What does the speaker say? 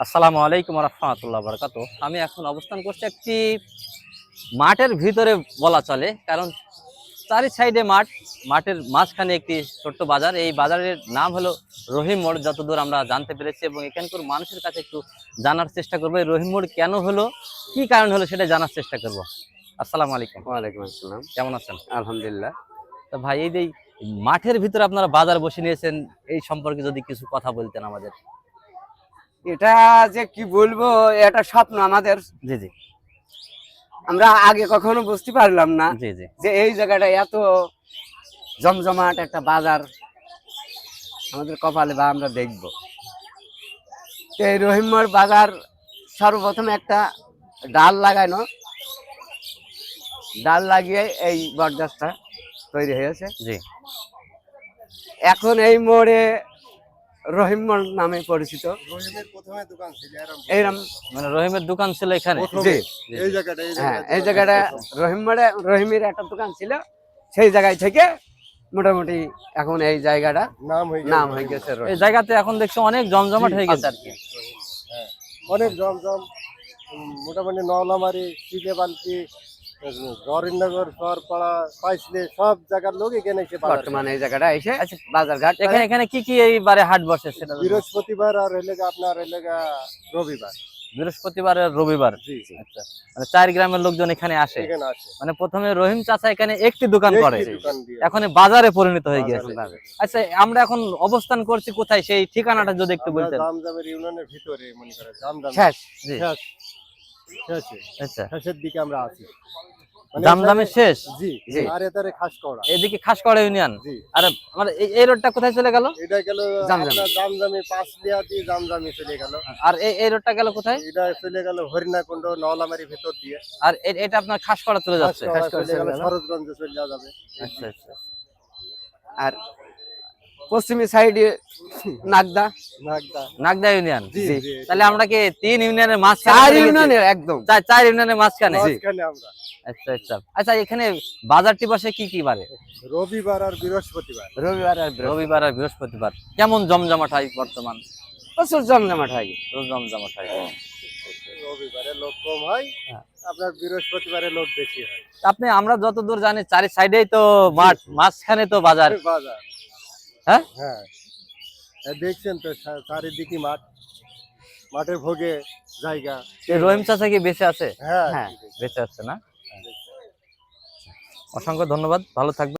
আসসালামু আলাইকুম রহমতুল্লাহ বরকাত আমি এখন অবস্থান করছি একটি মাঠের ভিতরে বলা চলে কারণ চারি সাইডে মাঠ মাঠের মাঝখানে একটি ছোট্ট বাজার। এই বাজারের নাম হলো রহিম মোড় যতদূর আমরা জানতে পেরেছি এবং এখানকার মানুষের কাছে একটু জানার চেষ্টা করব। এই রহিম মোড় কেন হলো কি কারণ হলো সেটা জানার চেষ্টা করব। আসসালামু আলাইকুম। ওয়ালাইকুম আসসালাম। কেমন আছেন? আলহামদুলিল্লাহ। তো ভাই এই যে মাঠের ভিতরে আপনারা বাজার বসে নিয়েছেন এই সম্পর্কে যদি কিছু কথা বলতেন আমাদের। এটা যে কি বলব এটা স্বপ্ন আমাদের। জি জি। আমরা আগে কখনো বুঝতে পারলাম না জি জি। যে এই জায়গাটা এত জমজমাট একটা বাজার আমাদের কপালে বা আমরা দেখব। এই রহিমর বাজার সর্বপ্রথম একটা ডাল লাগানো। ডাল লাগিয়ে এই বরদাসটা তৈরি হয়েছে। জি। এখন এই মোড়ে রহিম নামে পরিচিত। রহিমের প্রথমে দোকান ছিল এরম এইরকম। মানে রহিমের দোকান ছিল এখানে? জি। এই জায়গাটা হ্যাঁ এই জায়গাটা রহিম রহিমের একটা দোকান ছিল সেই জায়গায় থেকে মোটামুটি এখন এই জায়গাটা নাম হয়ে গেছে নাম হয়ে গেছে এই জায়গাতে এখন দেখছি অনেক জমজমাট হয়ে গেছে আর কি। হ্যাঁ অনেক জমজম মোটামুটি নওলামারি শিলে বালতি গরিনগর সরপাড়া পাইসলে সব জায়গার লোক এখানে এসে বর্তমানে এই জায়গাটা এসে বাজার ঘাট। এখানে এখানে কি কি এইবারে হাট বসে সেটা বৃহস্পতিবার আর এলাকা আপনার রবিবার। বৃহস্পতিবার আর রবিবার? আচ্ছা। মানে চার গ্রামের লোকজন এখানে আসে? মানে প্রথমে রহিম চাচা এখানে একটি দোকান করে। এখন বাজারে পরিণত হয়ে। গেছে আচ্ছা আমরা এখন অবস্থান করছি কোথায়? সেই ঠিকানাটা যদি একটু বলতেন। জামজামের ইউনিয়নের ভিতরে মনে করে জামজাম। শেষ। জি শেষ। শেষে। আচ্ছা। শেষের দিকে আমরা আছি। মানে এখানে- শেষ? জি জি। আর এতারে খাস করা। এদিকে খাসকড়া ইউনিয়ন? জি। আর আমার এই- রোডটা কোথায় চলে গেল? এটা গেল জামজাম। জামজামি পাঁচলিয়া দিয়ে জামজামি চলে গেল। আর এই এই রোডটা গেল কোথায়? এটা চলে গেল হরিণাকুণ্ড নওলামারি ভেতর দিয়ে। আর এটা আপনার খাসকড়া চলে যাচ্ছে? খাসকড়া খাসকড়া চলে গেল চলে শরৎগঞ্জে চলে যাওয়া যাবে। আচ্ছা আচ্ছা। আর পশ্চিমী সাইডে নাগদা। নাগদা। নাগদা ইউনিয়ন। জি তাহলে আমরা কি তিন ইউনিয়নের মাঝখানে চার ইউনিয়নের একদম। চার- চার ইউনিয়নের মাঝখানে? আচ্ছা আচ্ছা। আচ্ছা এখানে বাজারটি বসে কি কি বারে রবিবার আর বৃহস্পতিবার। রবিবার আর বৃহস্পতিবার। রবিবার আর বৃহস্পতিবার। কেমন জমজমাট হয় বর্তমান? প্রচুর জমজমাট হয়। রোজ জমজমাট হয়। রবিবারে লোক কম হয় হ্যাঁ। আপনার বৃহস্পতিবারে লোক বেশি হয়। আপনি আমরা যতদূর জানি চারি সাইডেই তো মাঠ মাঝখানে তো বাজার। বাজার। হ্যাঁ? হ্যাঁ। দেখছেন তো চারিদিকে মাঠ মাঠের ভোগে জায়গা। এই রহিম চাচা কি বেঁচে আছে? হ্যাঁ হ্যাঁ। বেঁচে আছে না? অসংখ্য ধন্যবাদ ভালো থাকবেন।